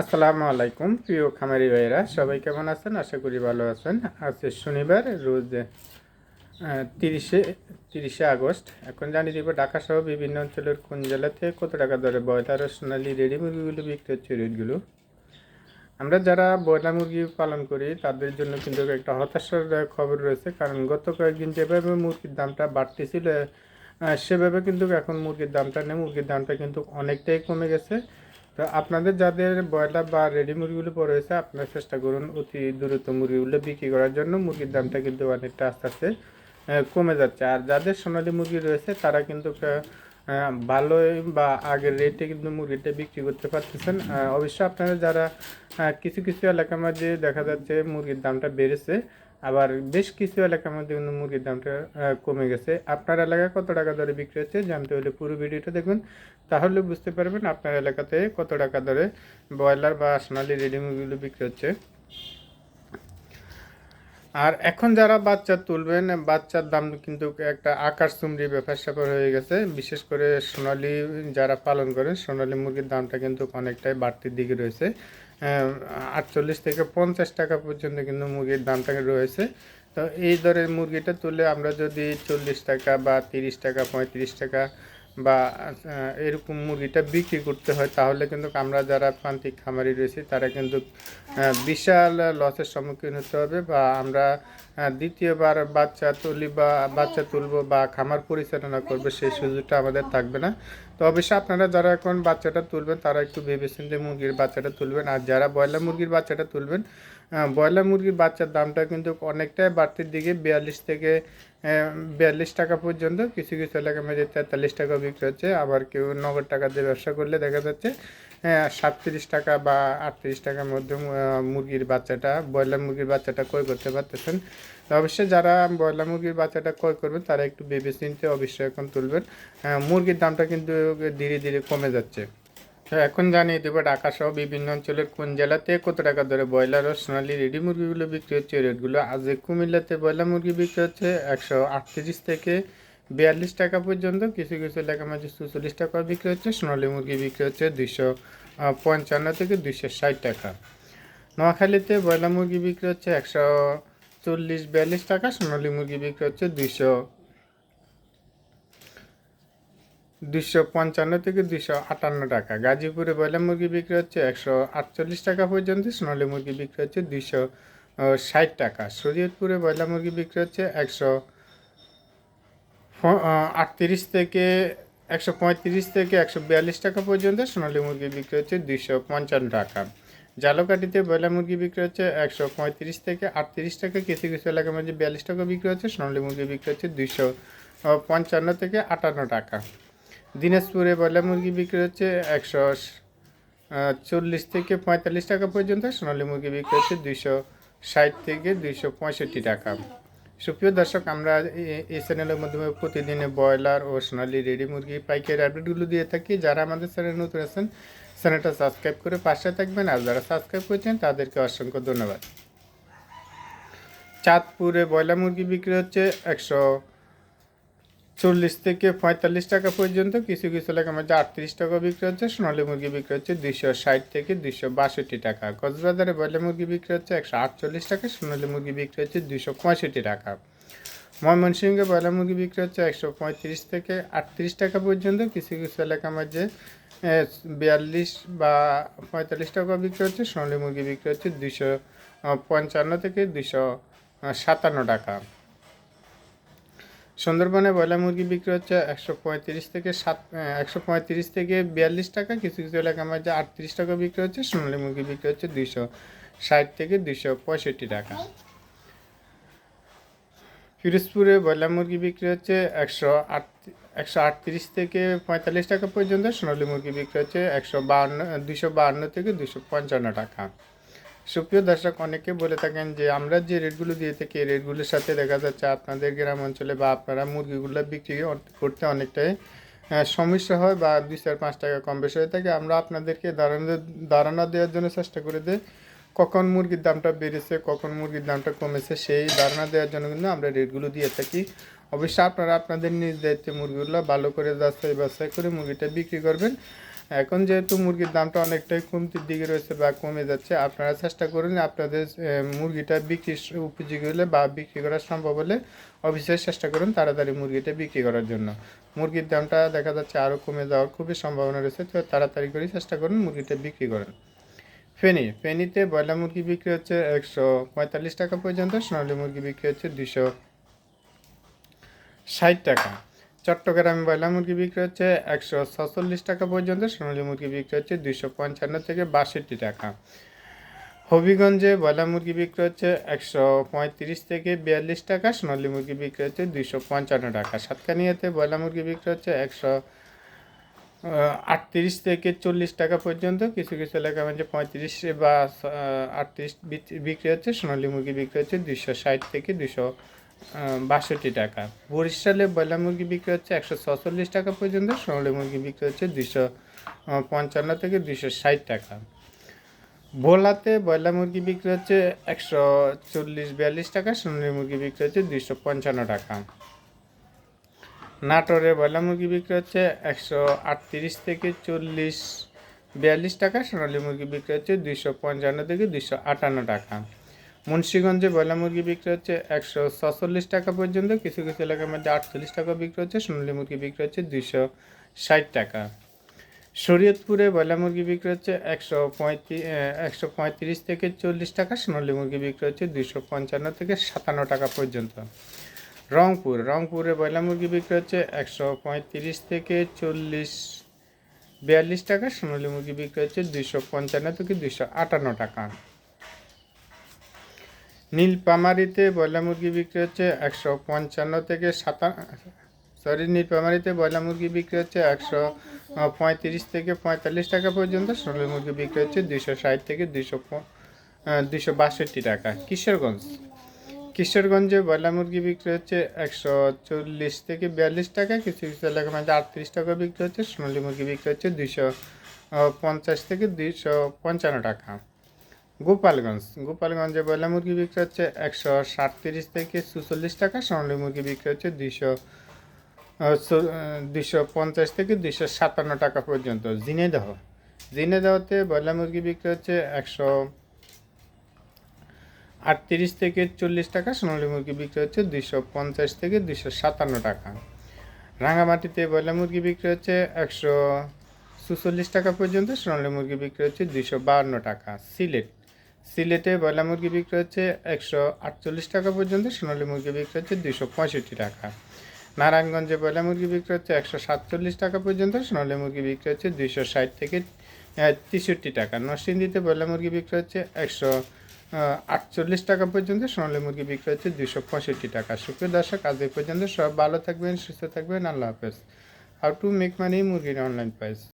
আসসালামু আলাইকুম, প্রিয় খামারি ভাইরা সবাই কেমন আছেন? আশা করি ভালো আছেন। আজ শনিবার, রোজ তিরিশে তিরিশে আগস্ট। এখন জানিয়ে দিব ঢাকা সহ বিভিন্ন অঞ্চলের কোন জেলাতে কত টাকা দরে ব্রয়লার ও সোনালি রেডি মুরগিগুলো বিক্রি হচ্ছে রেটগুলো আমরা যারা ব্রয়লার মুরগি পালন করি, তাদের জন্য কিন্তু একটা হতাশার খবর রয়েছে। কারণ গত কয়েকদিন যেভাবে মুরগির দামটা বাড়তেছিল সেভাবে কিন্তু এখন মুরগির দামটা নেই। মুরগির দামটা কিন্তু অনেকটাই কমে গেছে। তো আপনাদের যাদের ব্রয়লার বা রেডি মুরগিগুলো পড়ে রয়েছে, আপনারা চেষ্টা করুন অতি দ্রুত মুরগিগুলো বিক্রি করার জন্য। মুরগির দামটা কিন্তু অনেকটা আস্তে আস্তে কমে যাচ্ছে। আর যাদের সোনালী মুরগি রয়েছে, তারা কিন্তু ভালোই বা আগের রেটে কিন্তু মুরগিটা বিক্রি করতে পারতেছেন। অবশ্য আপনারা যারা কিছু কিছু এলাকার মধ্যে দেখা যাচ্ছে মুরগির দামটা বেড়েছে আবার বেশ কিছু এলাকার মধ্যে কিন্তু মুরগির দামটা কমে গেছে। আপনার এলাকায় কত টাকা দরে বিক্রি হচ্ছে জানতে হলে পুরো ভিডিওটা দেখুন। তাহলে বুঝতে পারবেন আপনার এলাকাতে কত টাকা দরে ব্রয়লার বা সোনালি রেডি মুরগিগুলো বিক্রি হচ্ছে। আর এখন যারা বাচ্চা তুলবেন, বাচ্চার দাম কিন্তু একটা আকাশ চুমড়ি ব্যাপার স্যাপার হয়ে গেছে। বিশেষ করে সোনালি যারা পালন করেন, সোনালি মুরগির দামটা কিন্তু অনেকটাই বাড়তির দিকে রয়েছে। আটচল্লিশ থেকে পঞ্চাশ টাকা পর্যন্ত কিন্তু মুরগির দামটা রয়েছে। তো এই দরের মুরগিটা তুলে আমরা যদি চল্লিশ টাকা বা তিরিশ টাকা, পঁয়ত্রিশ টাকা বা এরকম মুরগিটা বিক্রি করতে হয়, তাহলে কিন্তু আমরা যারা প্রান্তিক খামারি রয়েছি, তারা কিন্তু বিশাল লসের সম্মুখীন হতে হবে বা আমরা দ্বিতীয়বার বাচ্চা তুলি বা, বাচ্চা তুলবো বা খামার পরিচালনা করবে, সেই সুযোগটা আমাদের থাকবে না। তো অবশ্যই আপনারা যারা এখন বাচ্চাটা তুলবেন, তারা একটু ভেবেছেন যে মুরগির বাচ্চাটা তুলবেন। আর যারা ব্রয়লার মুরগির বাচ্চাটা তুলবেন ব্রয়লার মুরগির বাচ্চার দামটা কিন্তু অনেকটাই বাড়তির দিকে, বিয়াল্লিশ থেকে বিয়াল্লিশ টাকা পর্যন্ত। কিছু কিছু এলাকা মধ্যে তেতাল্লিশ টাকা বিক্রি হচ্ছে। আবার কেউ নগদ টাকা দিয়ে ব্যবসা করলে দেখা যাচ্ছে সাতত্রিশ টাকা বা আটত্রিশ টাকার মধ্যে মুরগির বাচ্চাটা ব্রয়লার মুরগির বাচ্চাটা ক্রয় করতে পারতেছেন। অবশ্যই যারা ব্রয়লার মুরগির বাচ্চাটা ক্রয় করবেন তারা একটু ভেবে চিনতে অবশ্যই এখন তুলবেন। আহ, মুরগির দামটা কিন্তু ধীরে ধীরে কমে যাচ্ছে। এখন জানিয়ে দেবো ঢাকা সহ বিভিন্ন অঞ্চলের কোন জেলাতে কত টাকা ধরে ব্রয়লার ও সোনালি রেডি মুরগিগুলো বিক্রি হচ্ছে? রেটগুলো আজ কুমিল্লাতে ব্রয়লার মুরগি বিক্রি হচ্ছে একশো আটত্রিশ থেকে বিয়াল্লিশ টাকা পর্যন্ত কিছু কিছু এলাকার মাঝে চুচল্লিশ টাকা বিক্রি হচ্ছে, সোনালি মুরগি বিক্রি হচ্ছে দুইশো পঞ্চান্ন থেকে দুইশো ষাট টাকা। নোয়াখালীতে ব্রয়লার মুরগি বিক্রি হচ্ছে একশো চল্লিশ, বিয়াল্লিশ টাকা, সোনালি মুরগি বিক্রি হচ্ছে দুইশো দুশো পঞ্চান্ন থেকে দুশো আটান্ন টাকা। গাজীপুরে ব্রয়লার মুরগি বিক্রি হচ্ছে একশো আটচল্লিশ টাকা পর্যন্ত, সোনালী মুরগি বিক্রি হচ্ছে দুইশো ষাট টাকা। শরীয়তপুরে ব্রয়লার মুরগি বিক্রি হচ্ছে একশো আটত্রিশ থেকে একশো পঁয়ত্রিশ থেকে একশো বিয়াল্লিশ টাকা পর্যন্ত সোনালী মুরগি বিক্রি হচ্ছে দুইশো পঞ্চান্ন টাকা। জালকাঠিতে ব্রয়লার মুরগি বিক্রি হচ্ছে একশো পঁয়ত্রিশ থেকে আটত্রিশ টাকা কিছু কিছু এলাকার মধ্যে বিয়াল্লিশ টাকা বিক্রি হচ্ছে, সোনালী মুরগি বিক্রি হচ্ছে দুইশো পঞ্চান্ন থেকে আটান্ন টাকা। দিনাজপুরে ব্রয়লার মুরগি বিক্রি হচ্ছে একশো চল্লিশ থেকে পঁয়তাল্লিশ টাকা পর্যন্ত, সোনালী মুরগি বিক্রি হচ্ছে দুইশো ষাট থেকে দুইশো পঁয়ষট্টি টাকা। সুপ্রিয় দর্শক, আমরা এই চ্যানেলের মাধ্যমে প্রতিদিনে ব্রয়লার ও সোনালি রেডি মুরগি, পাইকারি আপডেটগুলো দিয়ে থাকি। যারা আমাদের চ্যানেল নতুন আছেন, চ্যানেলটা সাবস্ক্রাইব করে পাশে থাকবেন আর যারা সাবস্ক্রাইব করেছেন, তাদেরকে অসংখ্য ধন্যবাদ। চাঁদপুরে ব্রয়লার মুরগি বিক্রি হচ্ছে একশো চল্লিশ থেকে পঁয়তাল্লিশ টাকা পর্যন্ত কিছু কিছু এলাকার মধ্যে আটত্রিশ টাকা বিক্রি হচ্ছে, সোনালী মুরগি বিক্রি হচ্ছে দুইশো ষাট থেকে দুইশো বাষট্টি টাকা। কক্সবাজারে ব্রয়লার মুরগি বিক্রি হচ্ছে একশো আটচল্লিশ টাকা, সোনালী মুরগি বিক্রি হচ্ছে দুইশো পঁয়ষট্টি টাকা। ময়মনসিংহে ব্রয়লার মুরগি বিক্রি হচ্ছে একশো পঁয়ত্রিশ থেকে আটত্রিশ টাকা পর্যন্ত কিছু কিছু এলাকার মধ্যে বিয়াল্লিশ বা পঁয়তাল্লিশ টাকা বিক্রি হচ্ছে, সোনালী মুরগি বিক্রি হচ্ছে দুইশো পঞ্চান্ন থেকে দুইশো সাতান্ন টাকা। সুন্দরবনে ব্রয়লার মুরগি বিক্রি হচ্ছে একশো পঁয়ত্রিশ থেকে সাত একশো পঁয়ত্রিশ থেকে বিয়াল্লিশ টাকা। কিছু কিছু এলাকার মধ্যে আটত্রিশ টাকা বিক্রি হচ্ছে। সোনালী মুরগি বিক্রি হচ্ছে দুইশো ষাট থেকে দুইশো পঁয়ষট্টি টাকা। ফিরোজপুরে ব্রয়লার মুরগি বিক্রি হচ্ছে একশো আট, একশো আটত্রিশ থেকে পঁয়তাল্লিশ টাকা পর্যন্ত। সোনালী মুরগি বিক্রি হচ্ছে একশো বাহান্ন, দুইশো বাহান্ন থেকে দুশো পঞ্চান্ন টাকা। সুপ্রিয় দর্শক, অনেকে বলে থাকেন যে আমরা যে রেটগুলো দিয়ে থাকি, এই রেটগুলোর সাথে দেখা যাচ্ছে আপনাদের গ্রাম অঞ্চলে বা আপনারা মুরগিগুলো বিক্রি করতে অনেকটাই সমস্যা হয় বা দুই চার, পাঁচ টাকা কম বেশি হয়ে থাকে। আমরা আপনাদেরকে ধারণা ধারণা দেওয়ার জন্য চেষ্টা করে দিই কখন মুরগির দামটা বেড়েছে, কখন মুরগির দামটা কমেছে, সেই ধারণা দেওয়ার জন্য কিন্তু আমরা রেটগুলো দিয়ে থাকি। অবশ্যই আপনারা আপনাদের নিজ দায়িত্বে মুরগিগুলো ভালো করে যাচাই বাছাই করে মুরগিটা বিক্রি করবেন। এখন যেহেতু মুরগির দামটা অনেকটাই কমতির দিকে রয়েছে বা কমে যাচ্ছে, আপনারা চেষ্টা করুন আপনাদের মুরগিটা বিক্রি উপযোগী হলে বা বিক্রি করা সম্ভব হলে অফিসের চেষ্টা করুন তাড়াতাড়ি মুরগিটা বিক্রি করার জন্য। মুরগির দামটা দেখা যাচ্ছে আরও কমে যাওয়ার খুবই সম্ভাবনা রয়েছে, তো তাড়াতাড়ি করে চেষ্টা করুন মুরগিটা বিক্রি করেন ফেনি, ফেনিতে ব্রয়লার মুরগি বিক্রি হচ্ছে একশো পঁয়তাল্লিশ টাকা পর্যন্ত, সোনালী মুরগি বিক্রি হচ্ছে দুশো ষাট টাকা। চট্টগ্রামে ব্রয়লার মুরগি বিক্রি হচ্ছে একশো ছচল্লিশ টাকা পর্যন্ত, সোনালী মুরগি বিক্রি হচ্ছে দুশো পঞ্চান্ন থেকে বাষট্টি টাকা। হবিগঞ্জে ব্রয়লার মুরগি বিক্রি হচ্ছে একশো পঁয়ত্রিশ থেকে বিয়াল্লিশ টাকা, সোনালী মুরগি বিক্রি হচ্ছে দুশো পঞ্চান্ন টাকা। সাতকানিয়াতে ব্রয়লার মুরগি বিক্রি হচ্ছে একশো আটত্রিশ থেকে চল্লিশ টাকা পর্যন্ত, কিছু কিছু এলাকার মধ্যে পঁয়ত্রিশ বা আটত্রিশ বিক্রি হচ্ছে, সোনালী মুরগি বিক্রি হচ্ছে দুশো ষাট থেকে দুশো বাষট্টি টাকা। বরিশালে ব্রয়লার মুরগি বিক্রি হচ্ছে একশো ছচল্লিশ টাকা পর্যন্ত সোনালী মুরগি বিক্রি হচ্ছে দুশো পঞ্চান্ন থেকে দুশো ষাট টাকা। ভোলাতে ব্রয়লার মুরগি বিক্রি হচ্ছে একশো চল্লিশ বিয়াল্লিশ টাকা, সোনালী মুরগি বিক্রি হচ্ছে দুশো পঞ্চান্ন টাকা। নাটোরে ব্রয়লার মুরগি বিক্রি হচ্ছে একশো আটত্রিশ থেকে চল্লিশ বিয়াল্লিশ টাকা, সোনালী মুরগি বিক্রি হচ্ছে দুইশো পঞ্চান্ন থেকে দুইশো আটান্ন টাকা। মুন্সীগঞ্জে ব্রয়লার মুরগি বিক্রি হচ্ছে একশো ছচল্লিশ টাকা পর্যন্ত। কিছু কিছু এলাকার মধ্যে আটচল্লিশ টাকা বিক্রি হচ্ছে সোনালী মুরগি বিক্রি হচ্ছে দুইশো ষাট টাকা। শরীয়তপুরে ব্রয়লার মুরগি বিক্রি হচ্ছে একশো পঁয়ত্রিশ একশো পঁয়ত্রিশ থেকে চল্লিশ টাকা সোনালী মুরগি বিক্রি হচ্ছে দুইশো পঞ্চান্ন থেকে সাতান্ন টাকা পর্যন্ত। রংপুর, রংপুরে ব্রয়লার মুরগি বিক্রি হচ্ছে একশো পঁয়ত্রিশ থেকে চল্লিশ, বিয়াল্লিশ টাকা সোনালী মুরগি বিক্রি হচ্ছে দুইশো পঞ্চান্ন থেকে দুইশো আটান্ন টাকা। নীলপামারিতে ব্রয়লার মুরগি বিক্রি হচ্ছে একশো পঞ্চান্ন থেকে সাতান্ন সরি নীলপামারিতে ব্রয়লার মুরগি বিক্রি হচ্ছে একশো পঁয়ত্রিশ থেকে পঁয়তাল্লিশ টাকা পর্যন্ত সোনালী মুরগি বিক্রি হচ্ছে দুইশো ষাট থেকে দুইশো দুইশো বাষট্টি টাকা। কিশোরগঞ্জ। কিশোরগঞ্জে ব্রয়লার মুরগি বিক্রি হচ্ছে একশো চল্লিশ থেকে বিয়াল্লিশ টাকা, কিছু কিছু এলাকার মধ্যে আটত্রিশ টাকা বিক্রি হচ্ছে সোনালী মুরগি বিক্রি হচ্ছে দুইশো পঞ্চাশ থেকে দুইশো পঞ্চান্ন টাকা। গোপালগঞ্জ। গোপালগঞ্জে ব্রয়লার মুরগি বিক্রি হচ্ছে একশো সাতত্রিশ থেকে চুচল্লিশ টাকা, সোনালী মুরগি বিক্রি হচ্ছে দুইশো দুইশো পঞ্চাশ থেকে দুইশো সাতান্ন টাকা পর্যন্ত। জিনেদাহ। জিনেদাহতে ব্রয়লার মুরগি বিক্রি হচ্ছে একশো আটত্রিশ থেকে চল্লিশ টাকা, সোনালী মুরগি বিক্রি হচ্ছে দুইশো পঞ্চাশ থেকে দুইশো সাতান্ন টাকা। রাঙামাটিতে ব্রয়লার মুরগি বিক্রি হচ্ছে একশো চুচল্লিশ টাকা পর্যন্ত, সোনালী মুরগি বিক্রি হচ্ছে দুইশো বাহান্ন টাকা। সিলেট। সিলেটে ব্রয়লার মুরগি বিক্রি হচ্ছে একশো আটচল্লিশ টাকা পর্যন্ত, সোনালী মুরগি বিক্রি হচ্ছে দুইশো পঁয়ষট্টি টাকা। নারায়ণগঞ্জে ব্রয়লার মুরগি বিক্রি হচ্ছে একশো সাতচল্লিশ টাকা পর্যন্ত, সোনালী মুরগি বিক্রি হচ্ছে দুইশো ষাট থেকে তেষট্টি টাকা। নরসিংদীতে ব্রয়লার মুরগি বিক্রি হচ্ছে একশো আটচল্লিশ টাকা পর্যন্ত, সোনালী মুরগি বিক্রি হচ্ছে দুশো পঁয়ষট্টি টাকা। সুপ্রিয় দর্শক, আজ পর্যন্ত সব ভালো থাকবেন, সুস্থ থাকবেন, আল্লাহ হাফেজ। হাউ টু মেক মানি মুরগির অনলাইন প্রাইস